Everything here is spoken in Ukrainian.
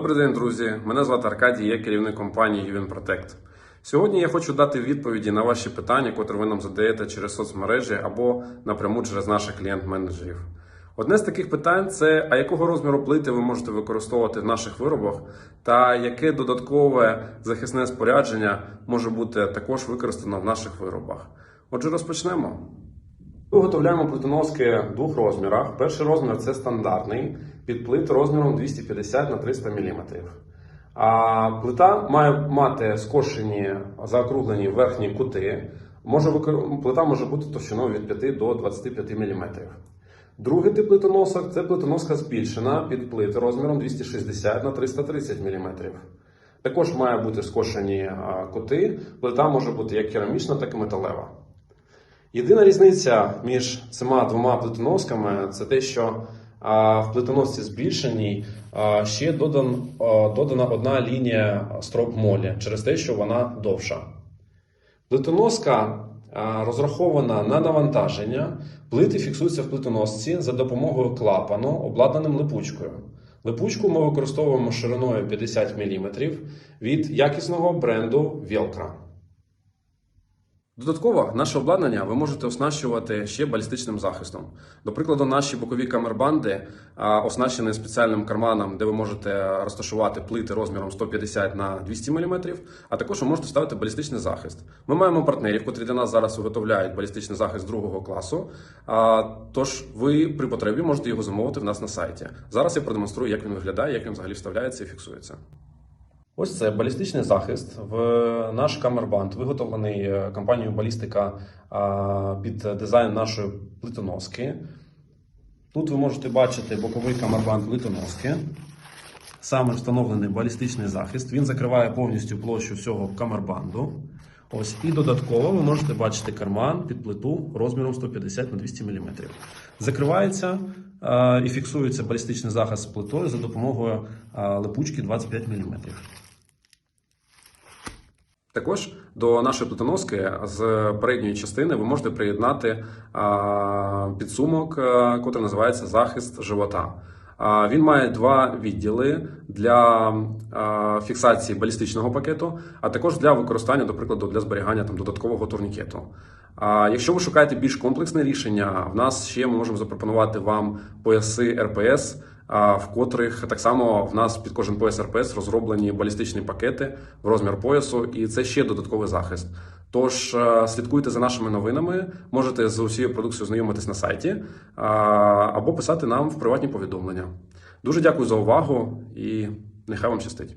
Добрий день, друзі. Мене звати Аркадій, я керівник компанії UN Protect. Сьогодні я хочу дати відповіді на ваші питання, котрі ви нам задаєте через соцмережі або напряму через наших клієнт-менеджерів. Одне з таких питань це а якого розміру плити ви можете використовувати в наших виробах, та яке додаткове захисне спорядження може бути також використано в наших виробах. Отже, розпочнемо. Виготовляємо плитоноски в двох розмірах. Перший розмір це стандартний під плит розміром 250 на 300 мм. А плита має мати скошені заокруглені верхні кути. Може, плита може бути товщиною від 5 до 25 мм. Другий тип плитоносок це плитоноска збільшена під плити розміром 260 на 330 мм. Також має бути скошені кути. Плита може бути як керамічна, так і металева. Єдина різниця між цими двома плитоносками це те, що в плитоносці збільшеній ще додан, додана одна лінія строп молі через те, що вона довша. Плитоноска розрахована на навантаження. Плити фіксуються в плитоносці за допомогою клапану, обладнаним липучкою. Липучку ми використовуємо шириною 50 мм від якісного бренду Velcro. Додатково наше обладнання ви можете оснащувати ще балістичним захистом. До прикладу, наші бокові камербанди оснащені спеціальним карманом, де ви можете розташувати плити розміром 150 на 200 мм, а також ви можете ставити балістичний захист. Ми маємо партнерів, котрі для нас зараз виготовляють балістичний захист другого класу. Тож ви при потребі можете його замовити в нас на сайті. Зараз я продемонструю, як він виглядає, як він взагалі вставляється і фіксується. Ось це балістичний захист в наш камербанд, виготовлений е, компанією Балістика під дизайн нашої плитоноски. Тут ви можете бачити боковий камербанд плитоноски. Саме встановлений балістичний захист. Він закриває повністю площу всього камербанду. Ось і додатково ви можете бачити карман під плиту розміром 150 на 200 мм. Закривається е, і фіксується балістичний захист плитою за допомогою е, липучки 25 мм. Також до нашої плитоноски з передньої частини ви можете приєднати підсумок, а, котрий називається захист живота. Він має два відділи для фіксації балістичного пакету, а також для використання, до прикладу, для зберігання там додаткового турнікету. Якщо ви шукаєте більш комплексне рішення, в нас ще ми можемо запропонувати вам пояси РПС, в котрих так само в нас під кожен пояс РПС розроблені балістичні пакети в розмір поясу, і це ще додатковий захист. Тож е, слідкуйте за нашими новинами, можете з усією продукцією знайомитись на сайті або писати нам в приватні повідомлення. Дуже дякую за увагу і нехай вам щастить.